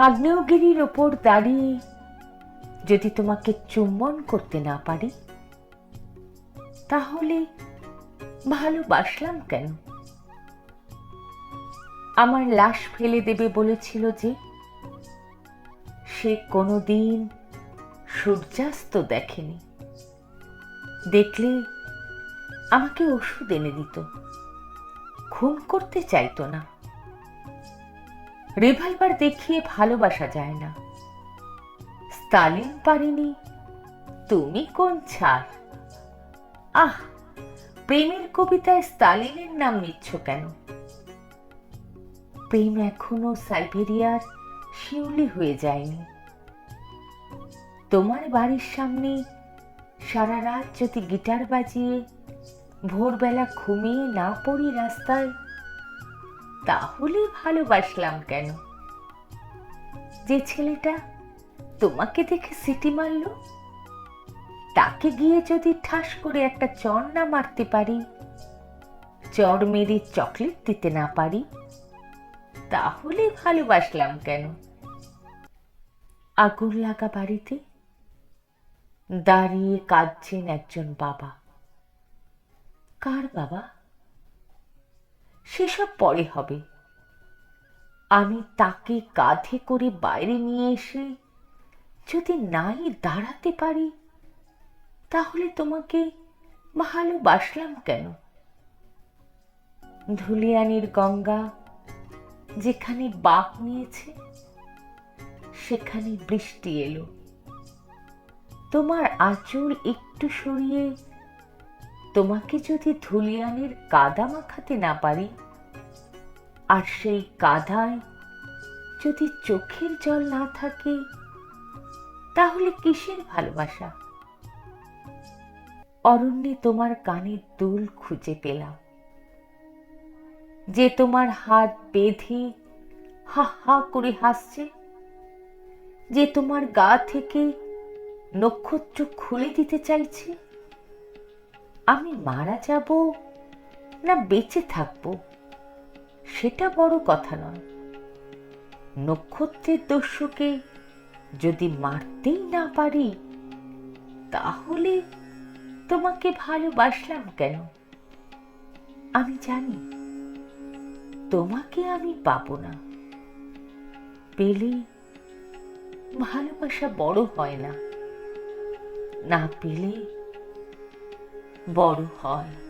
আগ্নেয়গিরির ওপর দাঁড়িয়ে যদি তোমাকে চুম্বন করতে না পারি, তাহলে ভালোবাসলাম কেন? আমার লাশ ফেলে দেবে বলেছিল যে, সে কোনোদিন সূর্যাস্ত দেখেনি। দেখলে আমাকে ওষুধ এনে দিত, খুন করতে চাইতো না। রিভলভার দেখিয়ে ভালোবাসা যায় না। স্টালিন পারেনি, তুমি কোন ছাড় আহ, প্রেমের কবিতায় স্টালিনের নাম নিচ্ছ কেন? প্রেম এখনও সাইবেরিয়ার শিউলি হয়ে যায়নি। তোমার বাড়ির সামনে সারা রাত যদি গিটার বাজিয়ে ভোরবেলা ঘুমিয়ে না পড়ি রাস্তায় তাহলে ভালোবাসলাম কেন? যে ছেলেটা তোমাকে দেখে সিটি মারল? তাকে গিয়ে যদি ঠাস করে একটা চর না মারতে পারি, চর মেরে চকলেট দিতে না পারি, তাহলে ভালোবাসলাম কেন? আগুন লাগা বাড়িতে দাঁড়িয়ে কাঁদছেন একজন বাবা। কার বাবা? সেসব পরে হবে। আমি তাকে কাঁধে করে বাইরে নিয়ে এসে যদি নাই দাঁড়াতে পারি, তাহলে তোমাকে ভালোবাসলাম কেন? ধুলিয়ানির গঙ্গা যেখানে বাঘ নিয়েছে, সেখানে বৃষ্টি এলো। তোমার আঁচল একটু সরিয়ে তোমাকে যদি ধুলিয়ানের কাদা মাখাতে না পারি, আর সেই কাদায় যদি চোখের জল না থাকে, তাহলে কিসের ভালোবাসা? অরণ্যে তোমার কানের দুল খুঁজে পেলাম, যে তোমার হাত বেঁধে হা হা করে হাসছে, যে তোমার গা থেকে নক্ষত্র খুলে দিতে চাইছে। আমি মারা যাব না বেঁচে থাকব? সেটা বড় কথা নয়। নক্ষত্রের দস্যুকে যদি মারতেই না পারি, তাহলে তোমাকে ভালোবাসলাম কেন? আমি জানি, তোমাকে আমি পাবো না। পেলে ভালোবাসা বড় হয় না। না পেলে বড় হয়।